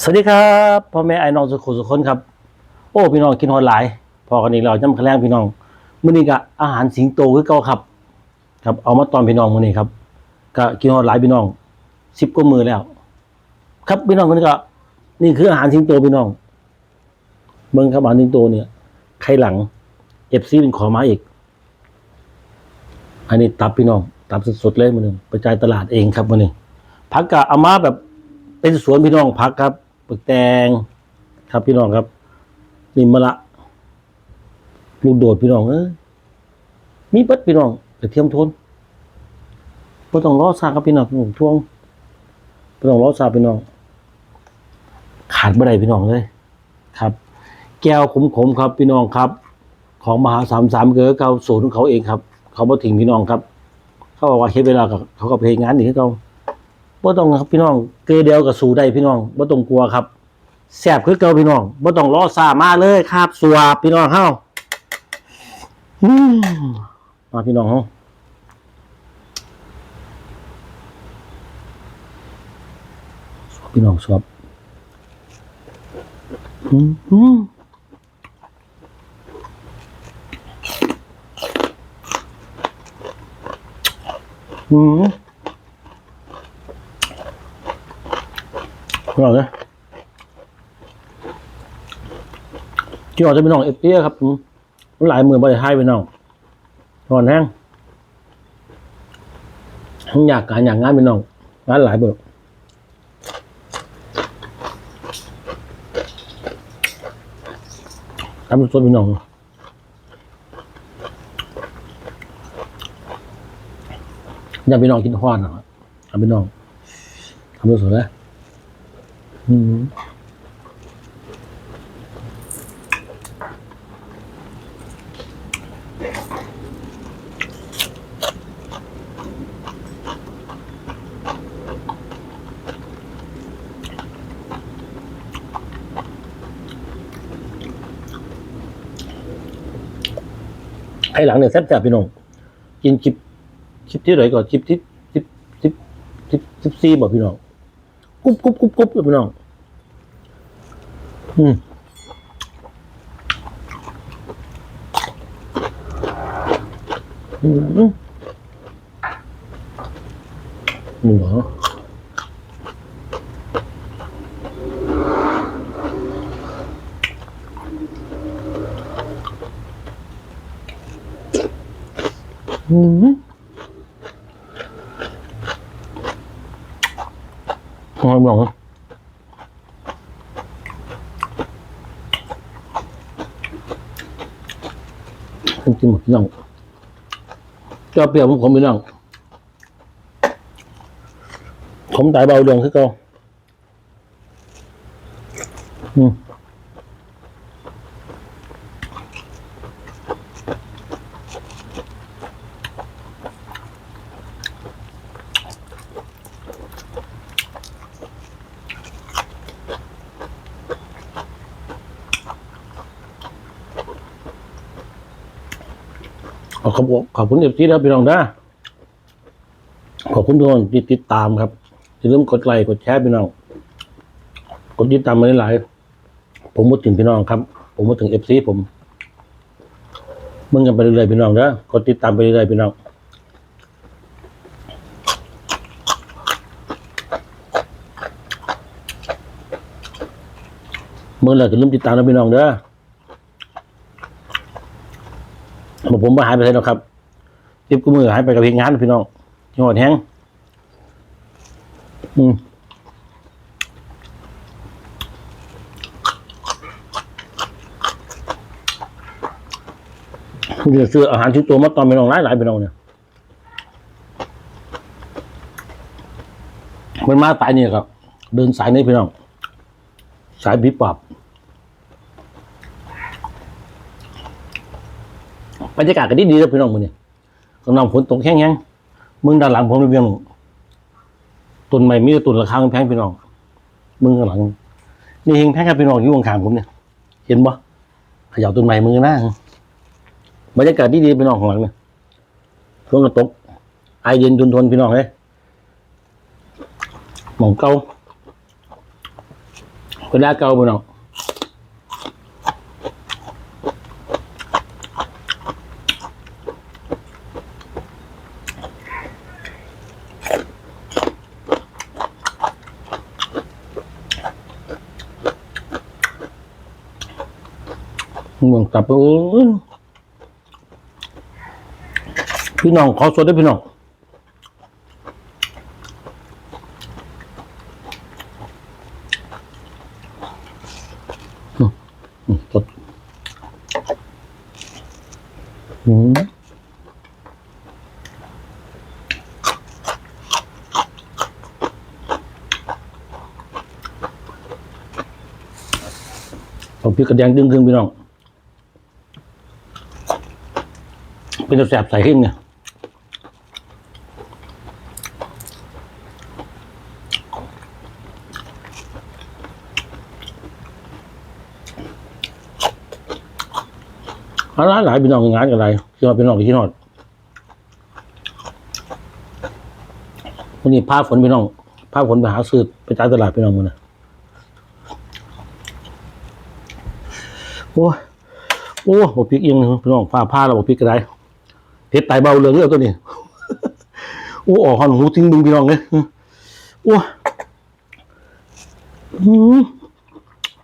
สวัสดีครับพ่อแม่ไอ้น้องสุขุสุขคนครับ โอ้พี่น้องกินฮอดหลาย พอกันนี้เราจำคะแนงพี่น้องมื้อนี้ก็อาหารสิงโตคือเก่าครับ ครับเอามาตอนพี่น้องมื้อนี้ครับก็กินฮอดหลายพี่น้องสิบกว่ามือแล้ว ครับพี่น้องคนนี้ก็ นี่คืออาหารสิงโตพี่น้องเบิ่งครับอาหารสิงโตเนี่ยไข่หลังเอฟซีเป็นขอมาอีก อันนี้ตับพี่น้องตับสดๆเลยมื้อนึงไปจ่ายตลาดเองครับมื้อนี้ผักกะเอามาแบบเป็นสวนพี่น้องผักครับ ปึกแตงครับพี่น้องครับนี่มะละลูกโดดพี่น้องเอ้มีเปิดพี่น้องกระเทียมทนบ่ต้องรอซาครับพี่น้องผมทวงบ่ต้องรอซาพี่น้อง ขาดบ่ได้พี่น้องเลยครับ แก้วขมๆครับ พี่น้องครับ ของมหาสามสามเกอเก่าสูตรของเขาเองครับ เขาบ่ทิ้งพี่น้องครับ เขาบอกว่าเฮ็ดเวลากับเขาก็เพลงงานอีกคือเก่า บ่ต้องครับพี่น้องเกลือเดียวกับสูได้พี่น้องบ่ต้องกลัวครับแซ่บคือเก่าพี่น้องบ่ต้องรอซามาเลยครับสัวพี่น้องเฮาอืมมาพี่น้องเฮาสวพี่น้องสวบอืมอืมอืม พี่น้องนะที่ออกจะเป็นน้องเอเตี้ยครับผมมันหลายมือบริไทยไปน้องนอนแห้งทั้งอยากการอยากงานไปน้องงานหลายเบิกทำเป็นส่วนพี่น้องอยากพี่น้องกินฮอดนะครับทำพี่น้องทำเป็นส่วนนะ อืมไอ้หลังเนี่ยแซ่บๆพี่น้องกินคลิปคลิปที่ไหนก่อนคลิปที่คลิปคลิปคลิปคลิปซีบอกพี่น้องกุ๊บกุ๊บกุ๊บกุ๊บเลยพี่น้อง อืมอืมอืมนี่เหรออืมอร่อยมากนะ จริงพี่น้องเจ้าเปรี้ยวของผมพี่น้องผมตายเบาเรืองคือเก่าอืม ขอบคุณขอบคุณเอฟซีนะพี่น้องนะขอบคุณทุกคนที่ติดตามครับอย่าลืมกดไลค์กดแชร์พี่น้องกดติดตามมาหลายๆผมพูดถึงพี่น้องครับ ผมพูดถึงเอฟซีผมมึงกันไปเรื่อยๆพี่น้องนะกดติดตามไปเรื่อยๆพี่น้องเมื่อไหร่ก็ลืมติดตามนะพี่น้องเด้อบอก ผมมาหายไปไหนหรอกครับทิปกูมือหายไปกับเพลงงานพี่น้องจังหวัดแห้งอืมเดี๋ยวซื้ออาหารชิ้นตัวมาตอนพี่น้องหลายหลายๆพี่น้องเนี่ยมันมาตายเนี่ยครับ เดินสายนี้พี่น้อง สายบีปอบ บรรยากาศก็ดีดีแล้วพี่น้องมือเนี่ยกำลังฝนตกแห้งๆมึงด้านหลังผมเรียงต้นใหม่มีต่ต้นราคาแพงพี่น้องมึงข้างหลัง นี่เฮงแพงครับพี่น้องอยู่ข้างๆผมเนี่ย เห็นปะขย่าต้นใหม่มือหน้าบรรยากาศดีดีพี่น้องข้างหลังเนี่ยฝนก็ตกไอเย็นจนทนพี่น้องเลยหมองเก่าเวลาเก่าพี่น้อง เมืองตับเอ้พี่น้องขอสดด้พี่น้องอืมสดอืมผมพริกระเดียงดึงขึ้นพี่น้อง เป็นตัวแสบใส่ขึ้นเนี่ยอะไรหลายพี่น้องงานกันอะไรที่ว่าพี่น้องที่นอดวันนี้พาฝนพี่น้องพาฝนไปหาซื้อไปจ่ายตลาดพี่น้องมันนะโอ้โอ้บอพริกเองพี่น้องฟ้าผ้าเราบอพริกก็ได้ เพชรไตเบาเรืองเรื่อตัวนี้โอ้ออกหอนหูทิ้งดึงพี่น้องเลยโอ้อืม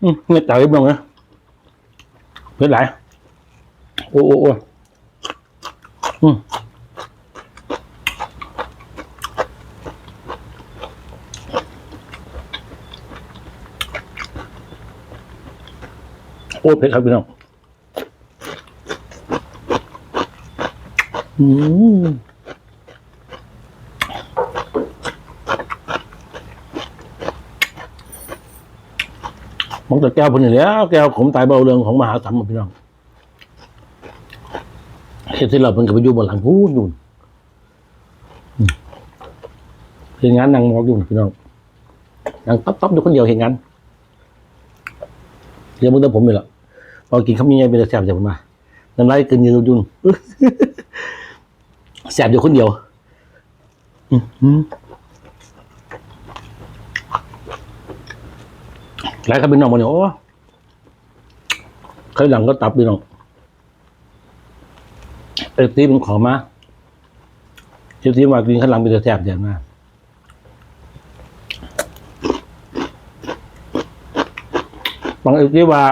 เนี่ยจ่ายพี่น้องนะเพชรไหลายโอ้โอ้โอ้อืมโอ้เผ็ดครับพี่น้อง อืมมันแต่แก้วพนนี่แล้วแก้วขมตายเบาเรืองของมหาสัมพี่น้องเฮ็ดที่เราเป็นกับไปอยู่บนหลังพูนอยู่อืมเห็นงานนั่งมองอยู่พี่น้องนั่งต๊อบต๊อบอยู่คนเดียวเห็นงานเดี๋ยวมึงเดิมผมไปละพอกินข้าวมีไงเป็นแสบจากผมมาน้ำลายกินยืนยุ่น แสบอยู่คนเดียวอือหือหลายครับพี่น้องมาเนี่ยโอ้เคยหลังก็ตับพี่น้องเอฟซีมันขอมาเอฟซีมากินข้างหลังเป็นแสบเดือนมากบางเอฟซีว่า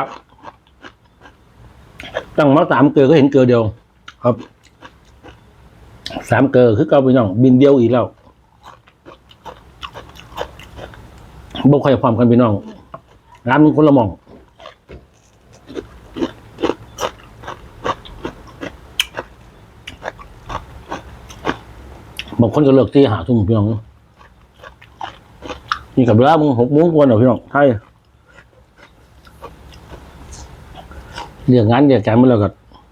ตั้งมาสามเกลือก็เห็นเกลือเดียว ครับ สามเกลอคือเกาไปน้อง บินเดียวอีกแล้วบ่ค่อยความกันพี่น้องร้านมันคนละหมองบางคนก็เลิกตีหาทุ่มพี่น้องนี่กับเวลามึงหกโมงกว่าเหรอพี่น้องใช่เรื่องงานเรื่องการมื่อเราก็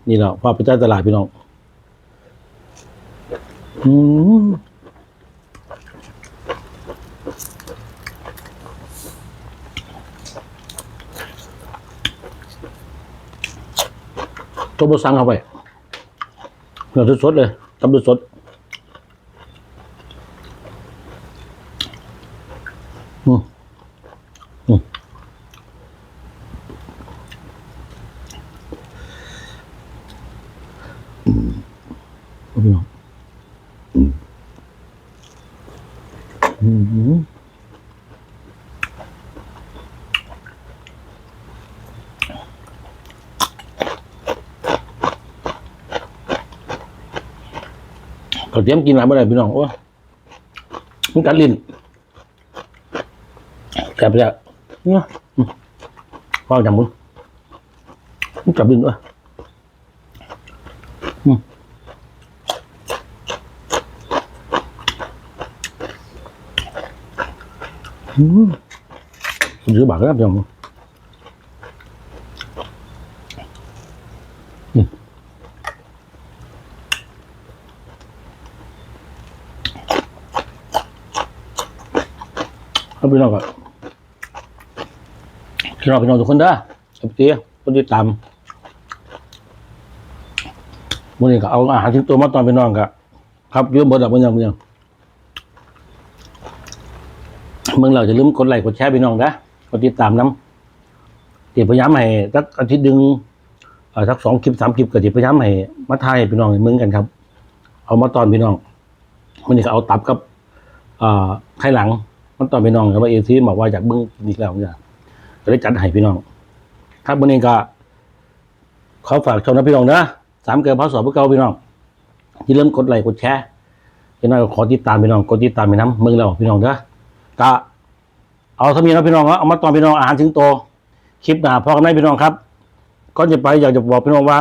นี่แหละพาไปจ่ายตลาดพี่น้อง อืมตัวบสังเข้าไปเนื้อสดๆเลยตำสดๆ อืมอืมอืมเอาพี่น้องอืมอืม เขาเตรียมกินอะไรเมื่ไหร่พี่น้องโอ้มันกัดลิ้นแกบจะเนี่ยว้าจังมึงมึงกลับดินด้วยอืมอืมคุณซื้อบาทแล้วจังมึง เอาไปนอกก่อนพี่น้องพี่น้องทุกคนเด้อสวัสดีคนที่ตามมื่อนี้ก็เอาอาหารทิ้งตัวมาตอนพี่น้องก็ครับยืมเบอร์ดับมันยังมันยังเมืองเราจะลืมกดไลค์กดแชร์พี่น้องนะกดติดตามน้ที่พยายามให้สักอาทิตย์หนึ่งอ่อสักสองคลิปสามคลิปก็จะพยายามให้มาถ่ายพี่น้องให้มึงกันครับ เอามาตอนพี่น้องวันนี้ก็เอาตับกับไข่หลัง มาตอนพี่น้องครับว่าเอซีบอกว่าอยากเบิ้งอีกแล้วเนี่ยก็เลยจัดให้พี่น้อง ครับวันนี้ก็ขอฝากชมนะพี่น้องนะสามเกิดพระสอบพวกเก่าพี่น้อง ที่เริ่มกดไลค์กดแชร์พี่น้องขอติดตามพี่น้องกดติดตามไปน้ำมึงแล้วพี่น้องเด้อก็เอาสมีนะพี่น้องเนาะเอามาตอนพี่น้องอาหารถึงโตคลิปหนาพอกันไหมพี่น้องครับก่อนจะไปอยากจะบอกพี่น้องว่า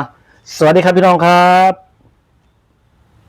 สวัสดีครับพี่น้องครับ